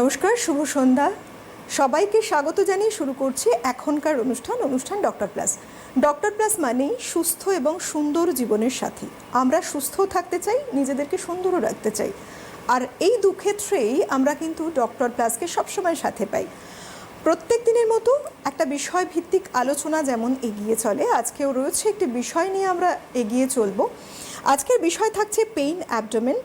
নমস্কার, শুভ সন্ধ্যা। সবাইকে স্বাগত জানিয়ে শুরু করছি এখনকার অনুষ্ঠান অনুষ্ঠান ডক্টর প্লাস। ডক্টর প্লাস মানেই সুস্থ এবং সুন্দর জীবনের সাথী। আমরা সুস্থ থাকতে চাই, নিজেদেরকে সুন্দরও রাখতে চাই। আর এই দুক্ষেত্রেই আমরা কিন্তু ডক্টর প্লাসকে সবসময় সাথে পাই। প্রত্যেক দিনের মতো একটা বিষয় ভিত্তিক আলোচনা যেমন এগিয়ে চলে, আজকেও রয়েছে একটি বিষয় নিয়ে আমরা এগিয়ে চলবো। আজকের বিষয় থাকছে pain abdomen.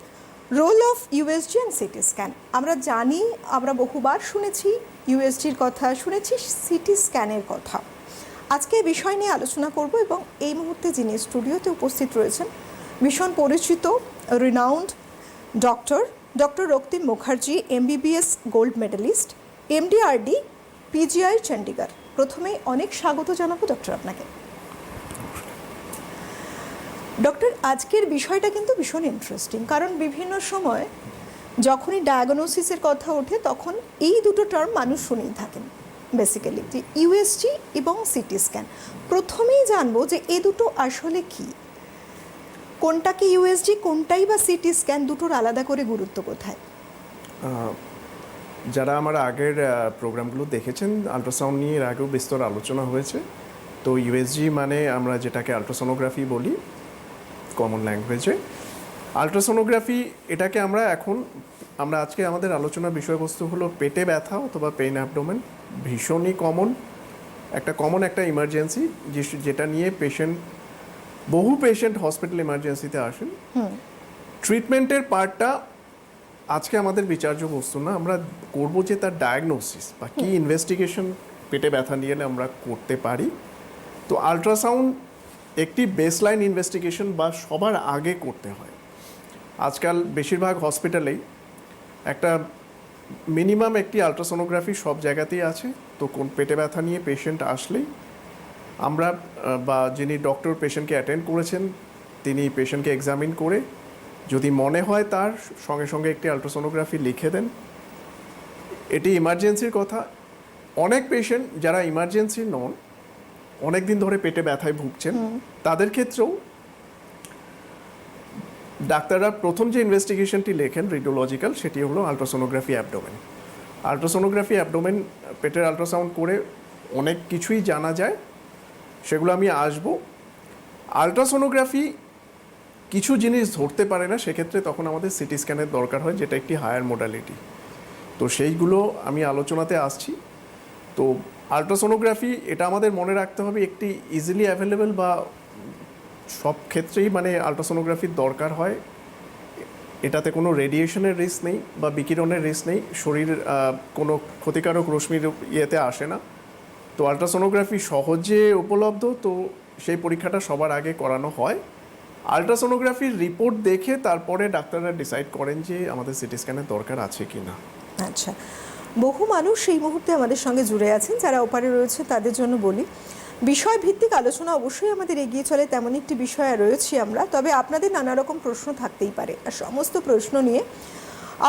Role of USG and CT scan আমরা জানি, আমরা বহুবার শুনেছি ইউএসজির কথা, শুনেছি সিটি স্ক্যানের কথা। আজকে এই বিষয় নিয়ে আলোচনা করব এবং এই মুহূর্তে যিনি স্টুডিওতে উপস্থিত রয়েছেন, ভীষণ পরিচিত renowned doctor doctor Raktim Mukherjee MBBS gold medallist MDRD PGI Chandigarh প্রথমেই অনেক স্বাগত জানাব ডক্টর আপনাকে। ডক্টর আজকের বিষয়টা কিন্তু ভীষণ ইন্টারেস্টিং কারণ বিভিন্ন সময় যখনই ডায়াগনোসিসের কথা ওঠে, তখন এই দুটো টার্ম মানুষ শুনেই থাকেন বেসিক্যালি যে ইউএসজি এবং সিটি স্ক্যান প্রথমেই জানব যে এ দুটো আসলে কি। কোনটা কোনটাকে ইউএসজি কোনটাই বা সিটি স্ক্যান দুটোর আলাদা করে গুরুত্ব কোথায়? যারা আমার আগের প্রোগ্রামগুলো দেখেছেন আল্ট্রাসাউন্ড নিয়ে এর আগেও বিস্তর আলোচনা হয়েছে। তো ইউএসজি মানে আমরা যেটাকে আল্ট্রাসোনোগ্রাফি বলি কমন ল্যাঙ্গুয়েজে আল্ট্রাসোনোগ্রাফি এটাকে আমরা এখন আমরা আজকে আমাদের আলোচনার বিষয়বস্তু হলো পেটে ব্যথা অথবা পেইন অ্যাবডোমেন। ভীষণই কমন একটা কমন একটা ইমার্জেন্সি যেটা নিয়ে পেশেন্ট বহু পেশেন্ট হসপিটাল ইমার্জেন্সিতে আসেন। ট্রিটমেন্টের পার্টটা আজকে আমাদের বিচার্য বস্তু না আমরা করব যে তার ডায়াগনোসিস বা কি ইনভেস্টিগেশন পেটে ব্যথা নিয়ে এলে আমরা করতে পারি। তো আল্ট্রাসাউন্ড একটি বেসলাইন ইনভেস্টিগেশন বা সবার আগে করতে হয়। আজকাল বেশিরভাগ হসপিটালেই একটা মিনিমাম একটি আল্ট্রাসোনোগ্রাফি সব জায়গাতেই আছে। তো কোন পেটে ব্যথা নিয়ে পেশেন্ট আসলেই আমরা বা যিনি ডক্টর পেশেন্টকে অ্যাটেন্ড করেছেন, তিনি পেশেন্টকে এক্সামিন করে যদি মনে হয় তার সঙ্গে সঙ্গে একটি আল্ট্রাসোনোগ্রাফি লিখে দেন। এটি ইমার্জেন্সির কথা। অনেক পেশেন্ট যারা ইমার্জেন্সি নন অনেক দিন ধরে পেটে ব্যথায় ভুগছেন। তাদের ক্ষেত্রেও ডাক্তাররা প্রথম যে ইনভেস্টিগেশনটি লেখেন রেডিওলজিক্যাল সেটি হলো আল্ট্রাসোনোগ্রাফি অ্যাবডোমেন আল্ট্রাসোনোগ্রাফি অ্যাবডোমেন পেটের আল্ট্রাসাউন্ড করে অনেক কিছুই জানা যায়। সেগুলো আমি আসব। আল্ট্রাসোনোগ্রাফি কিছু জিনিস ধরতে পারে না সেক্ষেত্রে তখন আমাদের সিটি স্ক্যানের দরকার হয় যেটা একটি হায়ার মোডালিটি তো সেইগুলো আমি আলোচনাতে আসছি। তো আল্ট্রাসোনোগ্রাফি, এটা আমাদের মনে রাখতে হবে একটি ইজিলি অ্যাভেলেবেল বা সব ক্ষেত্রেই মানে আল্ট্রাসোনোগ্রাফির দরকার হয়। এটাতে কোনো রেডিয়েশনের রিস্ক নেই বা বিকিরণের রিস্ক নেই। শরীর কোনো ক্ষতিকারক রশ্মির ইয়েতে আসে না। তো আল্ট্রাসোনোগ্রাফি সহজে উপলব্ধ, তো সেই পরীক্ষাটা সবার আগে করানো হয়। আল্ট্রাসোনোগ্রাফির রিপোর্ট দেখে তারপরে ডাক্তাররা ডিসাইড করেন যে আমাদের সিটি স্ক্যানের দরকার আছে কি না আচ্ছা। বহু মানুষ এই মুহূর্তে আমাদের সঙ্গে জুড়ে আছেন, যারা ওপারে রয়েছে তাদের জন্য বলি। বিষয় ভিত্তিক আলোচনা অবশ্যই আমাদের এগিয়ে চলে, তেমন একটি বিষয়ে রয়েছি আমরা। তবে আপনাদের নানা রকম প্রশ্ন থাকতেই পারে। আর সমস্ত প্রশ্ন নিয়ে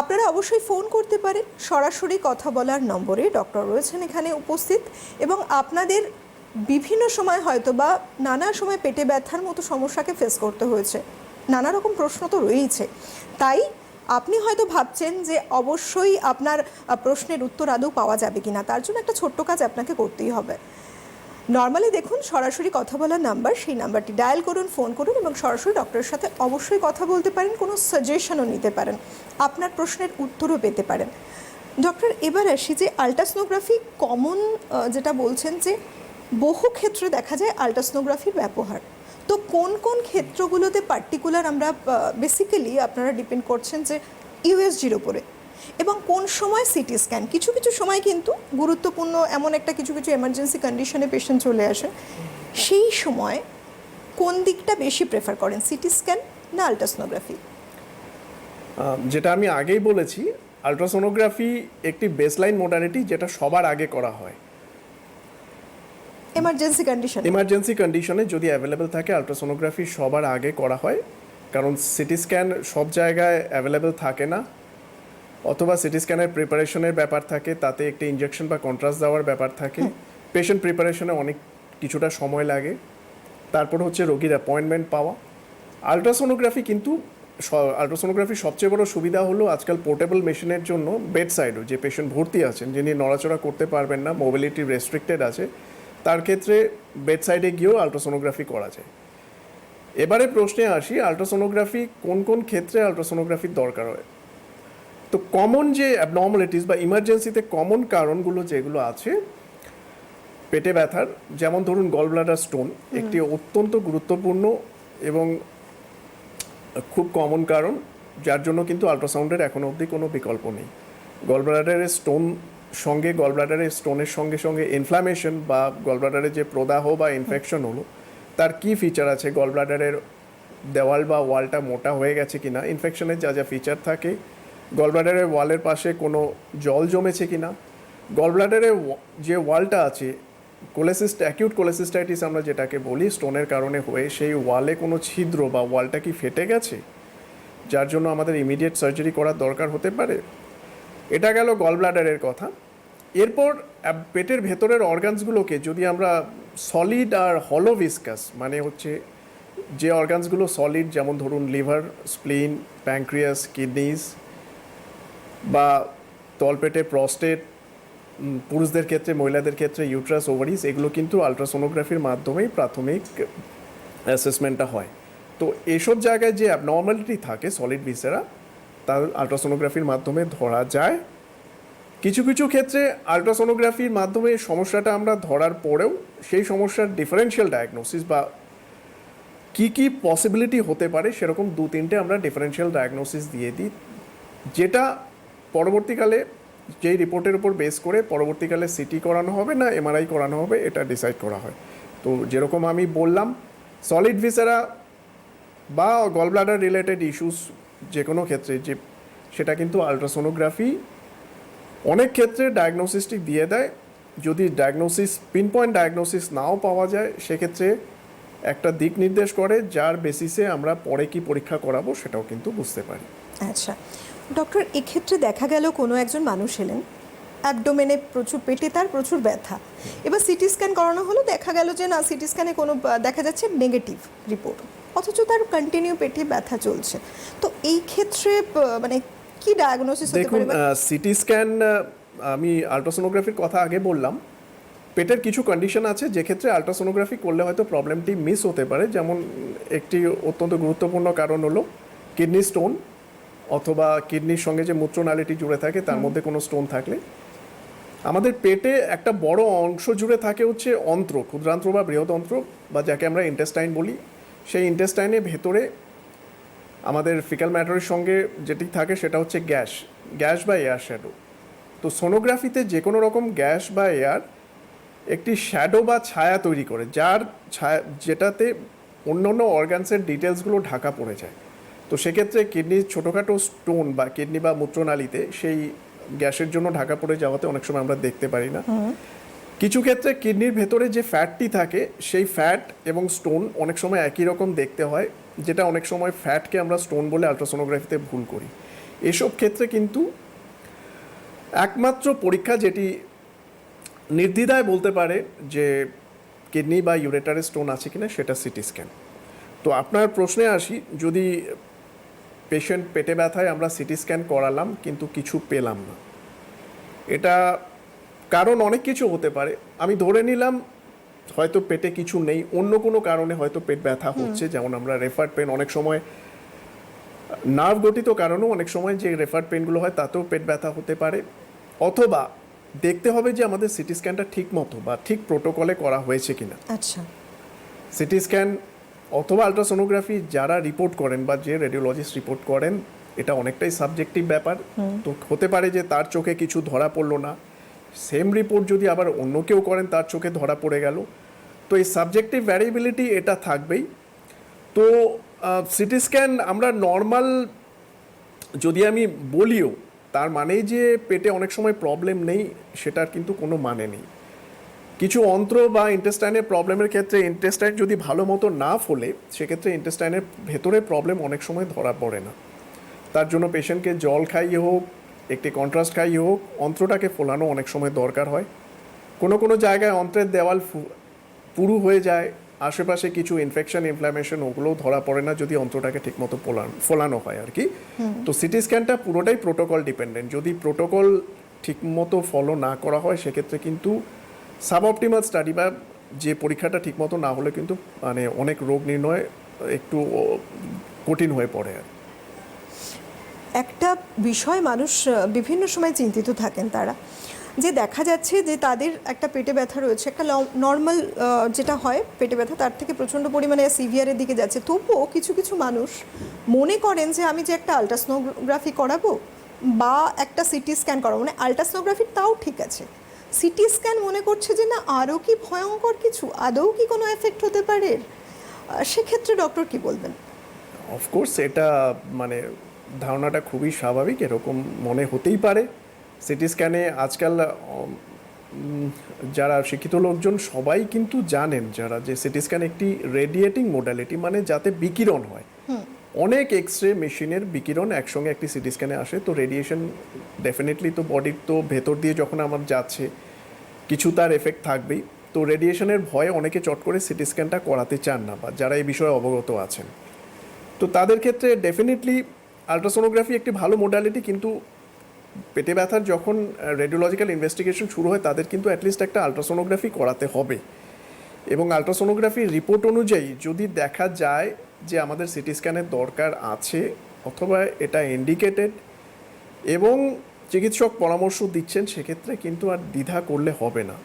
আপনারা অবশ্যই ফোন করতে পারেন। সরাসরি কথা বলার নম্বরে ডক্টর রয়েছেন এখানে উপস্থিত এবং আপনাদের বিভিন্ন সময় হয়তো বা নানা সময় পেটে ব্যথার মতো সমস্যাকে ফেস করতে হয়েছে। নানা রকম প্রশ্ন তো রয়েইছে। তাই আপনি হয়তো ভাবছেন যে অবশ্যই আপনার প্রশ্নের উত্তর আদৌ পাওয়া যাবে কিনা, তার জন্য একটা ছোট্ট কাজ আপনাকে করতেই হবে। নর্মালি দেখুন, সরাসরি কথা বলার নাম্বার, সেই নাম্বারটি ডায়াল করুন, ফোন করুন এবং সরাসরি ডক্টরের সাথে অবশ্যই কথা বলতে পারেন, কোনো সাজেশনও নিতে পারেন। আপনার প্রশ্নের উত্তরও পেতে পারেন। ডক্টর, এবার আসি যে আল্ট্রাসোনোগ্রাফি কমন যেটা বলছেন যে বহু ক্ষেত্রে দেখা যায় আল্ট্রাসোনোগ্রাফির ব্যবহার। তো কোন কোন ক্ষেত্রগুলোতে পার্টিকুলার আমরা বেসিক্যালি আপনারা ডিপেন্ড করছেন যে ইউএসজির ওপরে এবং কোন সময় সিটি স্ক্যান কিছু কিছু সময় কিন্তু গুরুত্বপূর্ণ এমন একটা কিছু কিছু এমার্জেন্সি কন্ডিশনে পেশেন্ট চলে আসে সেই সময় কোন দিকটা বেশি প্রেফার করেন? সিটি স্ক্যান না আল্ট্রাসোনোগ্রাফি যেটা আমি আগেই বলেছি আল্ট্রাসোনোগ্রাফি একটি বেসলাইন মোডালিটি যেটা সবার আগে করা হয়। এমার্জেন্সি কন্ডিশন ইমার্জেন্সি কন্ডিশনে যদি অ্যাভেলেবেল থাকে আল্ট্রাসোনোগ্রাফি সবার আগে করা হয়। কারণ সিটি স্ক্যান সব জায়গায় অ্যাভেলেবেল থাকে না। অথবা সিটি স্ক্যানের প্রিপারেশনের ব্যাপার থাকে তাতে একটি ইনজেকশন বা কন্ট্রাস্ট দেওয়ার ব্যাপার থাকে। পেশেন্ট প্রিপারেশনে অনেক কিছুটা সময় লাগে। তারপর হচ্ছে রোগীর অ্যাপয়েন্টমেন্ট পাওয়া। আল্ট্রাসোনোগ্রাফি কিন্তু আলট্রাসোনোগ্রাফির সবচেয়ে বড় সুবিধা হলো আজকাল পোর্টেবল মেশিনের জন্য বেড সাইডও যে পেশেন্ট ভর্তি আছেন যিনি নড়াচড়া করতে পারবেন না মোবিলিটি রেস্ট্রিক্টেড আছে। তার ক্ষেত্রে বেড সাইডে গিয়েও আলট্রাসোনোগ্রাফি করা যায়। এবারে প্রশ্নে আসি আলট্রাসোনোগ্রাফি কোন কোন ক্ষেত্রে আলট্রাসোনোগ্রাফির দরকার হয়? তো কমন যে অ্যাবনর্মালিটিস বা ইমার্জেন্সিতে কমন কারণগুলো যেগুলো আছে পেটে ব্যথার যেমন ধরুন গলব্লাডার স্টোন একটি অত্যন্ত গুরুত্বপূর্ণ এবং খুব কমন কারণ যার জন্য কিন্তু আলট্রাসাউন্ডের এখনও অবধি কোনো বিকল্প নেই। গলব্লাডারের স্টোন সঙ্গে গলব্লাডারের স্টোনের সঙ্গে সঙ্গে ইনফ্লামেশন বা গলব্লাডারের যে প্রদাহ বা ইনফেকশন হলো, তার কি ফিচার আছে? গলব্লাডারের দেওয়াল বা ওয়ালটা মোটা হয়ে গেছে কিনা? ইনফেকশনের যা যা ফিচার থাকে গলব্লাডারের ওয়ালের পাশে কোনো জল জমেছে কিনা? গলব্লাডারের যে ওয়ালটা আছে কোলেসিস্ট অ্যাকিউট কোলেসিস্টাইটিস আমরা যেটাকে বলি স্টোনের কারণে হয়ে সেই ওয়ালে কোনো ছিদ্র বা ওয়ালটা কি ফেটে গেছে? যার জন্য আমাদের ইমিডিয়েট সার্জারি করার দরকার হতে পারে। এটা গেল গল ব্লাডারের কথা। এরপর পেটের ভেতরের অর্গানসগুলোকে যদি আমরা সলিড আর হলো ভিসকাস মানে হচ্ছে যে অর্গানসগুলো সলিড যেমন ধরুন লিভার স্প্লিন প্যাঙ্ক্রিয়াস কিডনিস বা তলপেটে প্রস্টেট পুরুষদের ক্ষেত্রে, মহিলাদের ক্ষেত্রে ইউট্রাস ওভারিস এগুলো কিন্তু আলট্রাসোনোগ্রাফির মাধ্যমেই প্রাথমিক অ্যাসেসমেন্টটা হয়। তো এসব জায়গায় যে অ্যাবনর্মালিটি থাকে সলিড ভিসেরা তার আলট্রাসোনোগ্রাফির মাধ্যমে ধরা যায়। কিছু কিছু ক্ষেত্রে আলট্রাসোনোগ্রাফির মাধ্যমে সমস্যাটা আমরা ধরার পরেও সেই সমস্যার ডিফারেন্সিয়াল ডায়াগনোসিস বা কি কি পসিবিলিটি হতে পারে সেরকম দু, তিনটে আমরা ডিফারেন্সিয়াল ডায়াগনোসিস দিয়ে দিই। যেটা পরবর্তীকালে যেই রিপোর্টের উপর বেস করে পরবর্তীকালে সিটি করানো হবে না এমআরআই করানো হবে, এটা ডিসাইড করা হয়। তো যেরকম আমি বললাম সলিড ভিসেরা বা গল ব্লাডার রিলেটেড ইস্যুস যে কোনো ক্ষেত্রে যে সেটা কিন্তু আলট্রাসোনোগ্রাফি অনেক ক্ষেত্রে ডায়াগনোসিসটি দিয়ে দেয়। যদি ডায়াগনোসিস পিন পয়েন্ট ডায়াগনোসিস নাও পাওয়া যায়, সেক্ষেত্রে একটা দিক নির্দেশ করে, যার বেসিসে আমরা পরে কি পরীক্ষা করাবো সেটাও কিন্তু বুঝতে পারি। আচ্ছা। ডক্টর এক্ষেত্রে দেখা গেল কোনো একজন মানুষ এলেন অ্যাবডোমেনে প্রচুর পেটে তার প্রচুর ব্যথা। এবার সিটি স্ক্যান করানো হলো, দেখা গেল যে না সিটি স্ক্যানে কোনো, দেখা যাচ্ছে নেগেটিভ রিপোর্ট অথচ তার কন্টিনিউ পেটে ব্যথা চলছে। তো এই ক্ষেত্রে মানে কি ডায়াগনোসিস হতে দেখুন পারে? সিটি স্ক্যান আমি আলট্রাসোনোগ্রাফির কথা আগে বললাম। পেটের কিছু কন্ডিশন আছে যে ক্ষেত্রে আলট্রাসোনোগ্রাফি করলে হয়তো প্রবলেমটি মিস হতে পারে। যেমন একটি অত্যন্ত গুরুত্বপূর্ণ কারণ হলো কিডনি স্টোন অথবা কিডনির সঙ্গে যে মূত্রনালীটি জুড়ে থাকে তার মধ্যে কোনো স্টোন থাকলে। আমাদের পেটে একটা বড় অংশ জুড়ে থাকে হচ্ছে অন্ত্র ক্ষুদ্রান্ত্র বা বৃহদন্ত্র বা যাকে আমরা ইন্টেস্টাইন বলি। সেই ইন্টেস্টাইনের ভেতরে আমাদের ফিকাল ম্যাটারের সঙ্গে যেটি থাকে সেটা হচ্ছে গ্যাস গ্যাস বা এয়ার শ্যাডো তো সোনোগ্রাফিতে যে কোনো রকম গ্যাস বা এয়ার একটি শ্যাডো বা ছায়া তৈরি করে, যার ছায়া, যেটাতে অন্য অন্য অর্গানসের ডিটেলসগুলো ঢাকা পড়ে যায়। তো সেক্ষেত্রে কিডনির ছোটোখাটো স্টোন বা কিডনি বা মূত্রনালীতে সেই গ্যাসের জন্য ঢাকা পড়ে যাওয়াতে অনেক সময় আমরা দেখতে পারি না। কিছু ক্ষেত্রে কিডনির ভেতরে যে ফ্যাটটি থাকে, সেই ফ্যাট এবং স্টোন অনেক সময় একই রকম দেখতে হয়, যেটা অনেক সময় ফ্যাটকে আমরা স্টোন বলে আলট্রাসোনোগ্রাফিতে ভুল করি। এসব ক্ষেত্রে কিন্তু একমাত্র পরীক্ষা যেটি নির্দ্বিধায় বলতে পারে যে কিডনি বা ইউরেটারে স্টোন আছে কিনা, সেটা সিটি স্ক্যান। তো আপনার প্রশ্নে আসি, যদি পেশেন্ট পেটে ব্যথায় আমরা সিটি স্ক্যান করালাম, কিন্তু কিছু পেলাম না, এটা কারণ অনেক কিছু হতে পারে। আমি ধরে নিলাম হয়তো পেটে কিছু নেই অন্য কোনো কারণে হয়তো পেট ব্যথা হচ্ছে যেমন আমরা রেফার পেন অনেক সময় নার্ভ গঠিত কারণেও অনেক সময় যে রেফার পেনগুলো হয় তাতেও পেট ব্যথা হতে পারে। অথবা দেখতে হবে যে আমাদের সিটি স্ক্যানটা ঠিক মতো বা ঠিক প্রোটোকলে করা হয়েছে কিনা। আচ্ছা। সিটি স্ক্যান অথবা আলট্রাসোনোগ্রাফি যারা রিপোর্ট করেন বা যে রেডিওলজিস্ট রিপোর্ট করেন এটা অনেকটাই সাবজেক্টিভ ব্যাপার। তো হতে পারে যে তার চোখে কিছু ধরা পড়ল না সেম রিপোর্ট যদি আবার অন্য কেউ করেন, তার চোখে ধরা পড়ে গেল। তো এই সাবজেক্টিভ ভ্যারিয়েবিলিটি এটা থাকবেই। তো সিটি স্ক্যান আমরা নর্মাল যদি আমি বলিও, তার মানেই যে পেটে অনেক সময় প্রবলেম নেই, সেটার কিন্তু কোনো মানে নেই। কিছু অন্ত্র বা ইন্টেস্টাইনের প্রবলেমের ক্ষেত্রে ইন্টেস্টাইন যদি ভালো মতো না ফোলে, সেক্ষেত্রে ইন্টেস্টাইনের ভেতরে প্রবলেম অনেক সময় ধরা পড়ে না। তার জন্য পেশেন্টকে জল খাইয়ে হোক একটি কন্ট্রাস্ট খাই হোক অন্ত্রটাকে ফোলানো অনেক সময় দরকার হয়। কোনো কোনো জায়গায় অন্ত্রের দেওয়াল পুরু হয়ে যায় আশেপাশে কিছু ইনফেকশন ইনফ্লামেশন ওগুলোও ধরা পড়ে না যদি অন্ত্রটাকে ঠিকমতো ফোলানো ফোলানো হয় আর কি। তো সিটি স্ক্যানটা পুরোটাই প্রোটোকল ডিপেন্ডেন্ট যদি প্রোটোকল ঠিকমতো ফলো না করা হয় সেক্ষেত্রে কিন্তু সাবঅপটিমাল স্টাডি বা যে পরীক্ষাটা ঠিকমতো না হলে কিন্তু মানে অনেক রোগ নির্ণয় একটু কঠিন হয়ে পড়ে আর। একটা বিষয় মানুষ বিভিন্ন সময় চিন্তিত থাকেন তারা। যে দেখা যাচ্ছে যে তাদের একটা পেটে ব্যথা রয়েছে, একটা নর্মাল যেটা হয় পেটে ব্যথা, তার থেকে প্রচণ্ড পরিমাণে সিভিয়ারের দিকে যাচ্ছে। তবুও কিছু কিছু মানুষ মনে করেন যে আমি যে একটা আলট্রাসনোগ্রাফি করাবো বা একটা সিটি স্ক্যান করাবো মানে আলট্রাসনোগ্রাফি তাও ঠিক আছে। সিটি স্ক্যান মনে করছে যে না, আরও কি ভয়ঙ্কর কিছু, আদৌ কি কোনো এফেক্ট হতে পারে? সেক্ষেত্রে ডক্টর কি বলবেন? অফকোর্স এটা মানে ধারণাটা খুবই স্বাভাবিক এরকম মনে হতেই পারে। সিটি স্ক্যানে আজকাল যারা শিক্ষিত লোকজন সবাই কিন্তু জানেন যারা যে সিটি স্ক্যান একটি রেডিয়েটিং মোডালিটি মানে যাতে বিকিরণ হয়। অনেক এক্স রে মেশিনের বিকিরণ একসঙ্গে একটি সিটি স্ক্যানে আসে তো রেডিয়েশন ডেফিনেটলি তো বডির তো ভেতর দিয়ে যখন আমার যাচ্ছে কিছু তার এফেক্ট থাকবেই। তো রেডিয়েশনের ভয়ে অনেকে চট করে সিটি স্ক্যানটা করাতে চান না বা যারা এই বিষয়ে অবগত আছেন। তো তাদের ক্ষেত্রে ডেফিনেটলি আলট্রাসোনোগ্রাফি একটি ভালো মোডালিটি কিন্তু পেটে ব্যথার যখন রেডিওলজিক্যাল ইনভেস্টিগেশন শুরু হয়, তাদের কিন্তু অ্যাটলিস্ট একটা আলট্রাসোনোগ্রাফি করাতে হবে। এবং আলট্রাসোনোগ্রাফির রিপোর্ট অনুযায়ী যদি দেখা যায় যে আমাদের সিটি স্ক্যানের দরকার আছে, অথবা এটা ইন্ডিকেটেড এবং চিকিৎসক পরামর্শ দিচ্ছেন, সেক্ষেত্রে কিন্তু আর দ্বিধা করলে হবে না।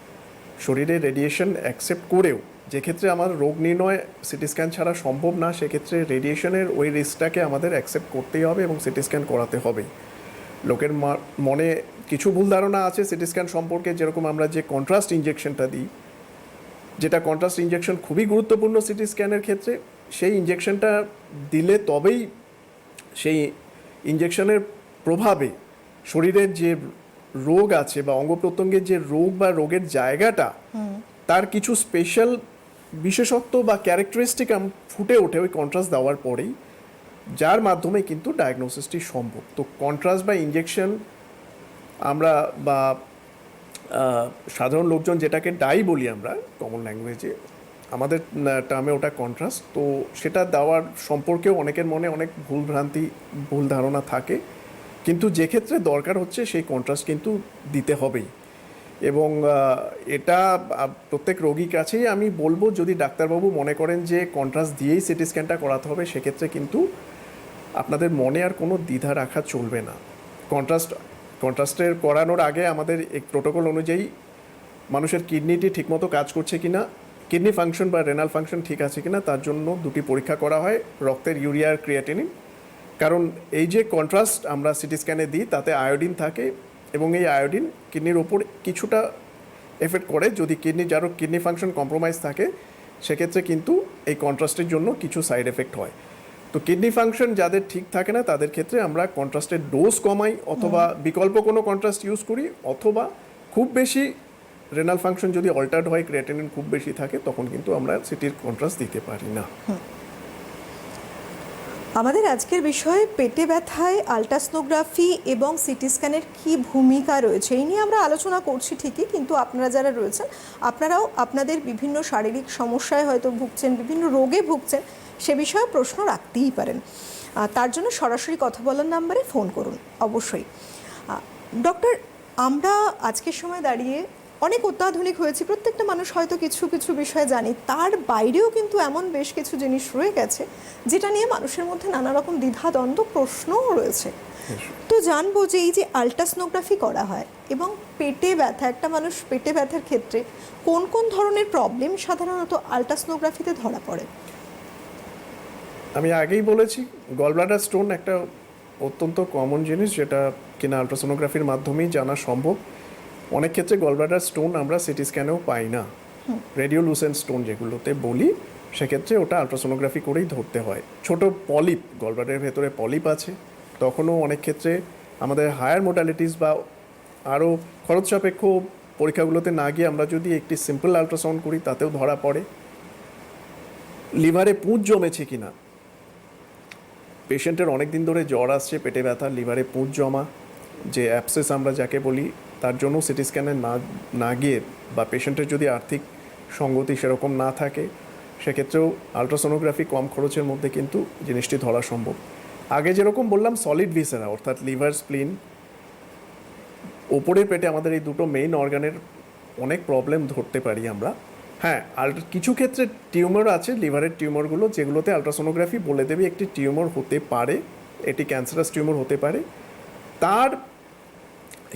শরীরে রেডিয়েশন অ্যাকসেপ্ট করেও যে ক্ষেত্রে আমার রোগ নির্ণয় সিটি স্ক্যান ছাড়া সম্ভব না সেক্ষেত্রে রেডিয়েশনের ওই রিস্কটাকে আমাদের অ্যাকসেপ্ট করতেই হবে এবং সিটি স্ক্যান করাতে হবে। লোকের মা- মনে কিছু ভুল ধারণা আছে সিটি স্ক্যান সম্পর্কে যেরকম আমরা যে কন্ট্রাস্ট ইঞ্জেকশনটা দিই যেটা কন্ট্রাস্ট ইঞ্জেকশন খুবই গুরুত্বপূর্ণ সিটি স্ক্যানের ক্ষেত্রে সেই ইঞ্জেকশনটা দিলে তবেই সেই ইঞ্জেকশনের প্রভাবে শরীরের যে রোগ আছে বা অঙ্গ প্রত্যঙ্গের যে রোগ বা রোগের জায়গাটা তার কিছু স্পেশাল বিশেষত্ব বা ক্যারেক্টারিস্টিক ফুটে ওঠে ওই কন্ট্রাস্ট দেওয়ার পরেই, যার মাধ্যমে কিন্তু ডায়াগনোসিসটি সম্ভব। তো কন্ট্রাস্ট বা ইঞ্জেকশন আমরা বা সাধারণ লোকজন যেটাকে ডাই বলি আমরা কমন ল্যাঙ্গুয়েজে আমাদের টার্মে ওটা কন্ট্রাস্ট তো সেটা দেওয়ার সম্পর্কেও অনেকের মনে অনেক ভুল ভ্রান্তি ভুল ধারণা থাকে। কিন্তু যে ক্ষেত্রে দরকার হচ্ছে, সেই কন্ট্রাস্ট কিন্তু দিতে হবেই। এবং এটা প্রত্যেক রোগীর কাছেই আমি বলব, যদি ডাক্তারবাবু মনে করেন যে কন্ট্রাস্ট দিয়েই সিটি স্ক্যানটা করাতে হবে, সেক্ষেত্রে কিন্তু আপনাদের মনে আর কোনো দ্বিধা রাখা চলবে না। কন্ট্রাস্ট কন্ট্রাস্টের করানোর আগে আমাদের এক প্রোটোকল অনুযায়ী মানুষের কিডনিটি ঠিকমতো কাজ করছে কি না কিডনি ফাংশন বা রেনাল ফাংশন ঠিক আছে কি না তার জন্য দুটি পরীক্ষা করা হয়, রক্তের ইউরিয়া আর ক্রিয়াটিনিন কারণ এই যে কন্ট্রাস্ট আমরা সিটি স্ক্যানে দিই, তাতে আয়োডিন থাকে এবং এই আয়োডিন কিডনির ওপর কিছুটা এফেক্ট করে। যদি কিডনি যারও কিডনি ফাংশন কম্প্রোমাইজ থাকে সেক্ষেত্রে কিন্তু এই কন্ট্রাস্টের জন্য কিছু সাইড এফেক্ট হয়। তো কিডনি ফাংশন যাদের ঠিক থাকে না তাদের ক্ষেত্রে আমরা কন্ট্রাস্টের ডোজ কমাই অথবা বিকল্প কোনো কন্ট্রাস্ট ইউজ করি অথবা খুব বেশি রেনাল ফাংশন যদি অল্টার্ড হয় ক্রিয়েটিনিন খুব বেশি থাকে তখন কিন্তু আমরা সিটির কন্ট্রাস্ট দিতে পারি না। আমাদের আজকের বিষয় পেটে ব্যথায়, আলট্রাসনোগ্রাফি এবং সিটি স্ক্যানের কী ভূমিকা রয়েছে? এই নিয়ে আমরা আলোচনা করছি ঠিকই, কিন্তু আপনারা যারা রয়েছেন, আপনারাও আপনাদের বিভিন্ন শারীরিক সমস্যায় হয়তো ভুগছেন, বিভিন্ন রোগে ভুগছেন, সে বিষয়ে প্রশ্ন রাখতেই পারেন। তার জন্য সরাসরি কথা বলার নাম্বারে ফোন করুন, অবশ্যই। ডক্টর, আমরা আজকের সময় দাঁড়িয়ে অনেক অত্যাধুনিক হয়েছি প্রত্যেকটা মানুষ হয়তো কিছু কিছু বিষয় জানি। তার বাইরেও কিন্তু এমন বেশ কিছু জিনিস রয়ে গেছে যেটা নিয়ে মানুষের মধ্যে নানা রকম দ্বিধাদ্বন্দ্ব প্রশ্নও রয়েছে। তো জানব যে এই যে আলট্রাসনোগ্রাফি করা হয় এবং পেটে ব্যথা একটা মানুষ পেটে ব্যথার ক্ষেত্রে কোন কোন ধরনের প্রবলেম সাধারণত আলট্রাসনোগ্রাফিতে ধরা পড়ে? আমি আগেই বলেছি গলব্লাডার স্টোন একটা অত্যন্ত কমন জিনিস যেটা কিনা আলট্রাসোনোগ্রাফির মাধ্যমেই জানা সম্ভব। অনেক ক্ষেত্রে গলব্লাডার স্টোন আমরা সিটি স্ক্যানেও পাই না। রেডিওলুসেন্ট স্টোন যেগুলোতে বলি সেক্ষেত্রে ওটা আলট্রাসোনোগ্রাফি করেই ধরতে হয়। ছোট পলিপ গলব্লাডারের ভেতরে পলিপ আছে। তখনও অনেক ক্ষেত্রে আমাদের হায়ার মোডালিটিস বা আরও খরচ সাপেক্ষ পরীক্ষাগুলোতে না গিয়ে আমরা যদি একটি সিম্পল আলট্রাসাউন্ড করি তাতেও ধরা পড়ে। লিভারে পুঁজ জমেছে কিনা? পেশেন্টের অনেক দিন ধরে জ্বর আসছে পেটে ব্যথা লিভারে পুঁজ জমা। যে অ্যাপসেস আমরা যাকে বলি তার জন্য সিটি স্ক্যানে না না গিয়ে বা পেশেন্টের যদি আর্থিক সঙ্গতি সেরকম না থাকে, সেক্ষেত্রেও আলট্রাসোনোগ্রাফি কম খরচের মধ্যে কিন্তু জিনিসটি ধরা সম্ভব। আগে যেরকম বললাম সলিড ভিসেরা অর্থাৎ লিভার স্প্লিন ওপরের পেটে আমাদের এই দুটো মেইন অর্গানের অনেক প্রবলেম ধরতে পারি আমরা। হ্যাঁ আর কিছু ক্ষেত্রে টিউমার আছে লিভারের টিউমারগুলো, যেগুলোতে আলট্রাসোনোগ্রাফি বলে দেবে একটি টিউমার হতে পারে, এটি ক্যান্সারাস টিউমার হতে পারে। তার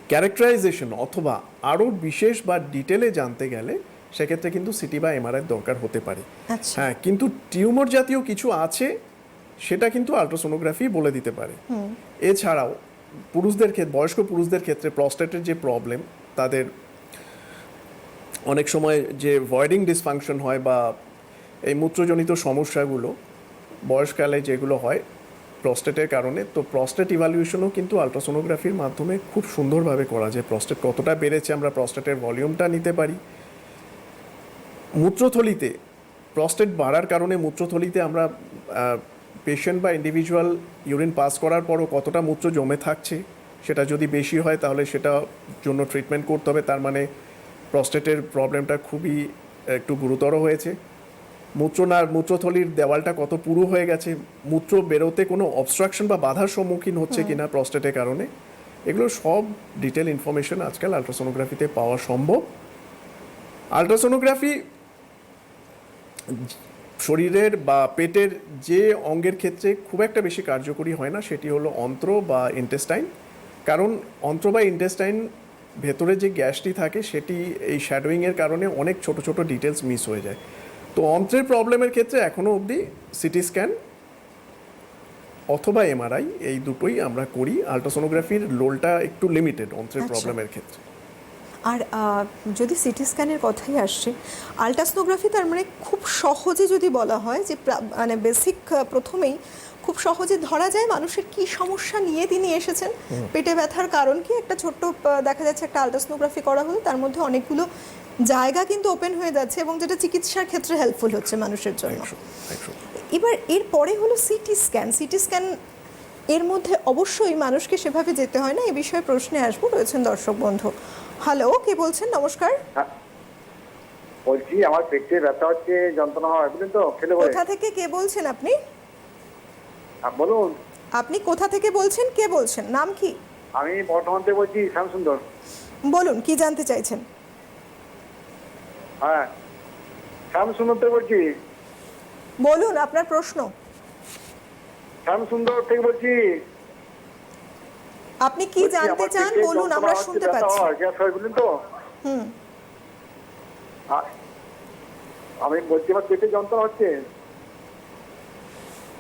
ক্যারেক্টারাইজেশন অথবা আরও বিশেষ বা ডিটেলে জানতে গেলে সেক্ষেত্রে কিন্তু সিটি বা এমআরআই দরকার হতে পারে। আচ্ছা। হ্যাঁ কিন্তু টিউমার জাতীয় কিছু আছে সেটা কিন্তু আলট্রাসোনোগ্রাফি বলে দিতে পারে। এছাড়াও পুরুষদের ক্ষেত্রে বয়স্ক পুরুষদের ক্ষেত্রে প্রস্টেটের যে প্রবলেম তাদের অনেক সময় যে ভয়েডিং ডিসফাংশন হয় বা এই মূত্রজনিত সমস্যাগুলো বয়সকালে যেগুলো হয় প্রস্টেটের কারণে, তো প্রস্টেট ইভ্যালুয়েশনও কিন্তু আলট্রাসোনোগ্রাফির মাধ্যমে খুব সুন্দরভাবে করা যায়। প্রস্টেট কতটা বেড়েছে আমরা প্রস্টেটের ভলিউমটা নিতে পারি। মূত্রথলিতে প্রস্টেট বাড়ার কারণে মূত্রথলিতে আমরা পেশেন্ট বা ইন্ডিভিজুয়াল ইউরিন পাস করার পরও কতটা মূত্র জমে থাকছে, সেটা যদি বেশি হয় তাহলে সেটা জন্য ট্রিটমেন্ট করতে হবে। তার মানে প্রস্টেটের প্রবলেমটা খুবই একটু গুরুতর হয়েছে। মূত্র না মূত্রথলির দেওয়ালটা কত পুরু হয়ে গেছে। মূত্র বেরোতে কোনো অবস্ট্রাকশন বা বাধার সম্মুখীন হচ্ছে কিনা প্রস্টেটের কারণে এগুলো সব ডিটেল ইনফরমেশন আজকাল আলট্রাসোনোগ্রাফিতে পাওয়া সম্ভব। আলট্রাসোনোগ্রাফি শরীরের বা পেটের যে অঙ্গের ক্ষেত্রে খুব একটা বেশি কার্যকরী হয় না সেটি হলো অন্ত্র বা ইন্টেস্টাইন কারণ অন্ত্র বা ইন্টেস্টাইন ভেতরে যে গ্যাসটি থাকে সেটি এই শ্যাডোয়িংয়ের কারণে অনেক ছোট ছোট ডিটেলস মিস হয়ে যায়। তো অন্ত্রের প্রবলেমের ক্ষেত্রে এখনও অবধি সিটি স্ক্যান অথবা এমআরআই এই দুটোই আমরা করি। আলট্রাসোনোগ্রাফির লোলটা একটু লিমিটেড অন্ত্রের আচ্ছা। প্রবলেমের ক্ষেত্রে। আর যদি সিটি স্ক্যানের কথাই আসছে আলট্রাসোনোগ্রাফি তার মানে খুব সহজে যদি বলা হয় যে মানে বেসিক প্রথমেই খুব সহজে ধরা যায় মানুষের কি সমস্যা নিয়ে তিনি এসেছেন। পেটে ব্যথার কারণ কি? একটা ছোট্ট দেখা যাচ্ছে একটা আলট্রাসোনোগ্রাফি করা হলো তার মধ্যে অনেকগুলো জায়গা কিন্তু ওপেন হয়ে যাচ্ছে এবং যেটা চিকিৎসার ক্ষেত্রে হেল্পফুল হচ্ছে মানুষের জন্য। এবার এর পরে হলো সিটি স্ক্যান সিটি স্ক্যান এর মধ্যে অবশ্যই মানুষকে সেভাবে যেতে হয় না এই বিষয়ে প্রশ্নে আসব। রয়েছেন দর্শক বন্ধু। হ্যালো কে বলছেন? নমস্কার। হ্যাঁ। বলছি আমার পেটে ব্যথা হচ্ছে যন্ত্রণা হয় বুঝলেন তো? খেলে বলে কোথা থেকে কে বলছেন আপনি? বলুন। আপনি কোথা থেকে বলছেন? কে বলছেন? নাম কি? আমি বর্ধমান থেকে বলছি শ্যামসুন্দর। বলুন কি জানতে চাইছেন? হ্যাঁ। শ্যামসুন্দর বলছি। বলুন আপনার প্রশ্ন। শ্যামসুন্দর থেকে বলছি আপনি কি জানতে চান? বলুন আমরা শুনতে পাচ্ছি। তো। হুম। আমি বলছি আমার পেটে যন্ত্রণা হচ্ছে।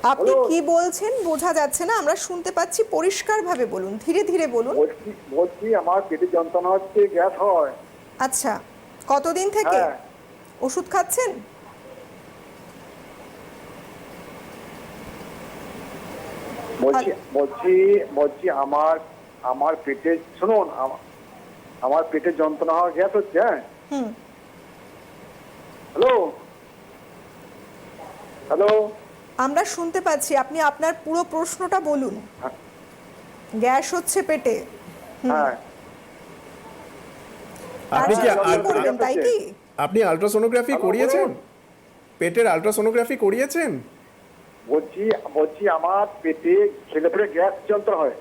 আপনি কি বলছেন বোঝা যাচ্ছে না আমরা শুনতে পাচ্ছি পরিষ্কারভাবে বলুন ধীরে ধীরে বলুন। বলছি বলছি আমার পেটে যন্ত্রণা হচ্ছে গ্যাস হয়। আচ্ছা। কতদিন থেকে? হ্যাঁ। ওষুধ খাচ্ছেন? বলছি বলছি বলছি আমার আমার পেটে শুনুন আমার পেটে যন্ত্রণা হওয়া গ্যাস হচ্ছে হ্যাঁ? হ্যালো? হ্যালো? আমরা শুনতে পাচ্ছি আপনি আপনার পুরো প্রশ্নটা বলুন। হ্যাঁ। গ্যাস হচ্ছে পেটে। হ্যাঁ। আপনি কি আপনি আলট্রাসোনোগ্রাফি করিয়েছেন? পেটের আলট্রাসোনোগ্রাফি করিয়েছেন? বলছি বলছি আমার পেটে ছেলে পেটে গ্যাস যন্ত্রণা হয়।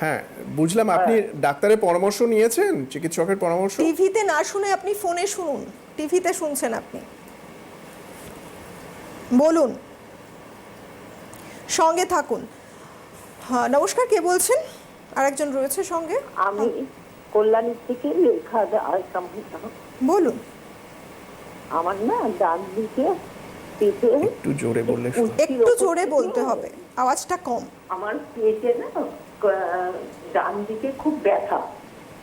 হ্যাঁ বুঝলাম। আপনি ডাক্তারের পরামর্শ নিয়েছেন? চিকিৎসকের পরামর্শ? টিভিতে না শুনে আপনি ফোনে শুনুন। টিভিতে শুনছেন আপনি। বলুন। সঙ্গে থাকুন। হ্যাঁ নমস্কার কে বলছেন? আরেকজন রয়েছে সঙ্গে? আমি কল্যাণী থেকে লেখা বলুন। আমার না ডান দিকে পেটে একটু জোরে বললে একটু জোরে বলতে হবে। আওয়াজটা কম। আমার পেটে না ডান দিকে খুব ব্যথা।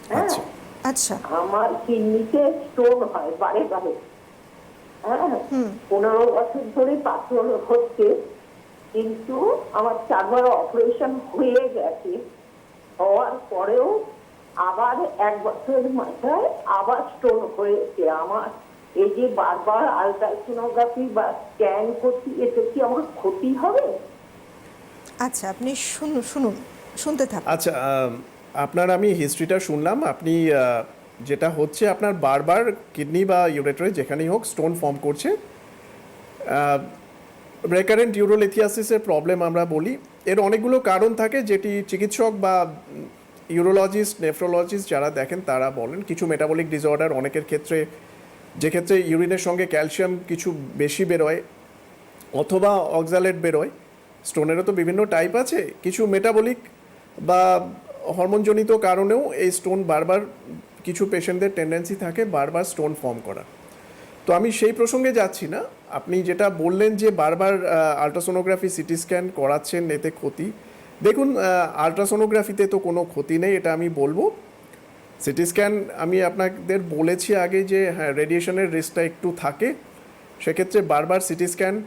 হ্যাঁ? আচ্ছা। আচ্ছা। আমার কিডনিতে স্টোন হয় বারে বারে। হ্যাঁ? পনেরো বছর ধরে পাথর হচ্ছে কিন্তু আমার চারবার অপারেশন হয়ে গেছে হওয়ার পরেও আবার এক বছরের মাথায় আবার স্টোন হয়েছে। আমার এই যে বারবার আলট্রাসোনোগ্রাফি বা স্ক্যান করছি এতে কি আমার ক্ষতি হবে? আচ্ছা আপনি শুনুন শুনুন শুনতে থাকুন। আচ্ছা আপনার আমি হিস্ট্রিটা শুনলাম। আপনি যেটা হচ্ছে আপনার বারবার কিডনি বা ইউরেটারে যেখানেই হোক স্টোন ফর্ম করছে। রেকারেন্ট ইউরোলিথিয়াসিসের প্রবলেম আমরা বলি। এর অনেকগুলো কারণ থাকে যেটি চিকিৎসক বা ইউরোলজিস্ট নেফ্রোলজিস্ট যারা দেখেন তারা বলেন কিছু মেটাবলিক ডিসঅর্ডার অনেকের ক্ষেত্রে, যে ক্ষেত্রে ইউরিনের সঙ্গে ক্যালসিয়াম কিছু বেশি বেরোয় অথবা অক্সালেট বেরোয়। স্টোনেরও তো বিভিন্ন টাইপ আছে। কিছু মেটাবলিক বা হরমোনজনিত কারণেও এই স্টোন বারবার কিছু পেশেন্টদের টেন্ডেন্সি থাকে বারবার স্টোন ফর্ম করা। তো আমি সেই প্রসঙ্গে যাচ্ছি না। আপনি যেটা বললেন যে বারবার আলট্রাসোনোগ্রাফি সিটি স্ক্যান করাচ্ছেন, এতে ক্ষতি দেখুন আলট্রাসোনোগ্রাফিতে তো কোনো ক্ষতি নেই, এটা আমি বলব। সিটি স্ক্যান আমি আপনাদের বলেছি আগে যে হ্যাঁ রেডিয়েশনের রিস্কটা একটু থাকে। সেক্ষেত্রে বারবার সিটি স্ক্যান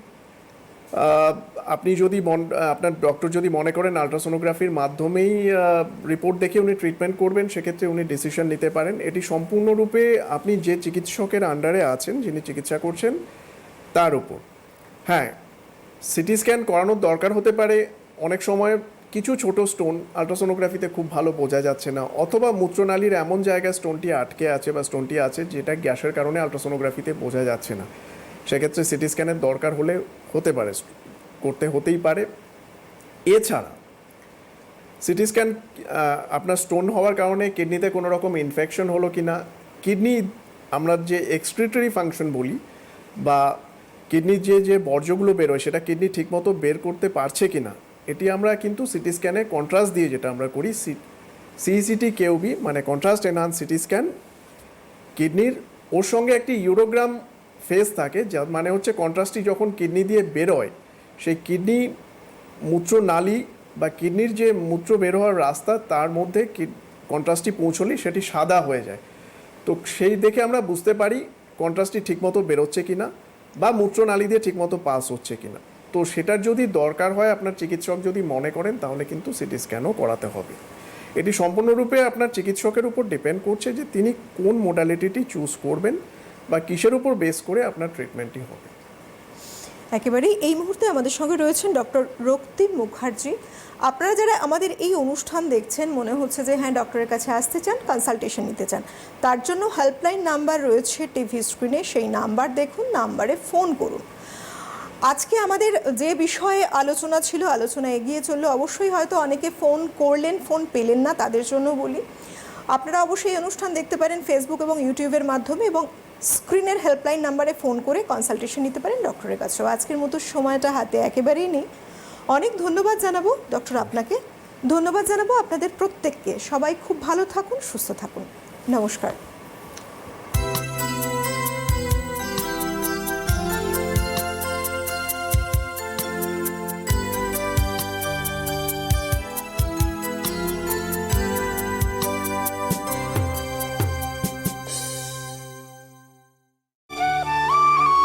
আপনি যদি মন- আপনার ডক্টর যদি মনে করেন আলট্রাসোনোগ্রাফির মাধ্যমেই রিপোর্ট দেখে উনি ট্রিটমেন্ট করবেন, সেক্ষেত্রে উনি ডিসিশন নিতে পারেন। এটি সম্পূর্ণরূপে আপনি যে চিকিৎসকের আন্ডারে আছেন, যিনি চিকিৎসা করছেন, তার উপর। হ্যাঁ সিটি স্ক্যান করানোর দরকার হতে পারে। অনেক সময় কিছু ছোট স্টোন আলট্রাসোনোগ্রাফিতে খুব ভালো বোঝা যাচ্ছে না, অথবা মূত্রনালীর এমন জায়গায় স্টোনটি আটকে আছে বা স্টোনটি আছে যেটা গ্যাসের কারণে আলট্রাসোনোগ্রাফিতে বোঝা যাচ্ছে না। সেক্ষেত্রে সিটি স্ক্যানের দরকার হলে হতে পারে, করতে হতেই পারে। এছাড়া সিটি স্ক্যান আপনার স্টোন হওয়ার কারণে কিডনিতে কোনো রকম ইনফেকশন হলো কি না কিডনি আমরা যে এক্সক্রিটরি ফাংশন বলি, বা কিডনির যে যে বর্জ্যগুলো বেরোয়, সেটা কিডনি ঠিকমতো বের করতে পারছে কি না এটি আমরা কিন্তু সিটি স্ক্যানে কন্ট্রাস্ট দিয়ে যেটা আমরা করি সিইসিটি কেউবি মানে কন্ট্রাস্ট এনহান্স সিটি স্ক্যান কিডনির ওর সঙ্গে একটি ইউরোগ্রাম ফেজ থাকে যা মানে হচ্ছে কন্ট্রাস্টটি যখন কিডনি দিয়ে বেরোয়, সেই কিডনি মূত্রনালী বা কিডনির যে মূত্র বের হওয়ার রাস্তা, তার মধ্যে কন্ট্রাস্টটি পৌঁছলেই সেটি সাদা হয়ে যায়। তো সেই দেখে আমরা বুঝতে পারি কন্ট্রাস্টটি ঠিকমতো বেরোচ্ছে কিনা বা মূত্রনালী দিয়ে ঠিকমতো পাস হচ্ছে কিনা। তো সেটার যদি দরকার হয়, আপনার চিকিৎসক যদি মনে করেন, তাহলে কিন্তু সিটি স্ক্যানও করাতে হবে। এটি সম্পূর্ণরূপে আপনার চিকিৎসকের উপর ডিপেন্ড করছে যে তিনি কোন মোডালিটিটি চুজ করবেন বা কিসের উপর বেস করে আপনার ট্রিটমেন্টটি হবে। একেবারেই এই মুহূর্তে আমাদের সঙ্গে রয়েছেন ডক্টর রক্তিম মুখার্জি। আপনারা যারা আমাদের এই অনুষ্ঠান দেখছেন, মনে হচ্ছে যে হ্যাঁ ডক্টরের কাছে আসতে চান কনসালটেশন নিতে চান, তার জন্য হেল্পলাইন নাম্বার রয়েছে টিভি স্ক্রিনে সেই নাম্বার দেখুন নাম্বারে ফোন করুন। আজকে আমাদের যে বিষয়ে আলোচনা ছিল, আলোচনা এগিয়ে চলল, অবশ্যই হয়তো অনেকে ফোন করলেন, ফোন পেলেন না, তাদের জন্য বলি। আপনারা অবশ্যই অনুষ্ঠান দেখতে পারেন ফেসবুক এবং ইউটিউবের মাধ্যমে এবং স্ক্রিনের হেল্পলাইন নাম্বারে ফোন করে কনসালটেশন নিতে পারেন ডক্টরের কাছেও। আজকের মতো সময়টা হাতে একেবারেই নেই। অনেক ধন্যবাদ জানাব ডক্টর আপনাকে। ধন্যবাদ জানাব আপনাদের প্রত্যেককে। সবাই খুব ভালো থাকুন, সুস্থ থাকুন। নমস্কার।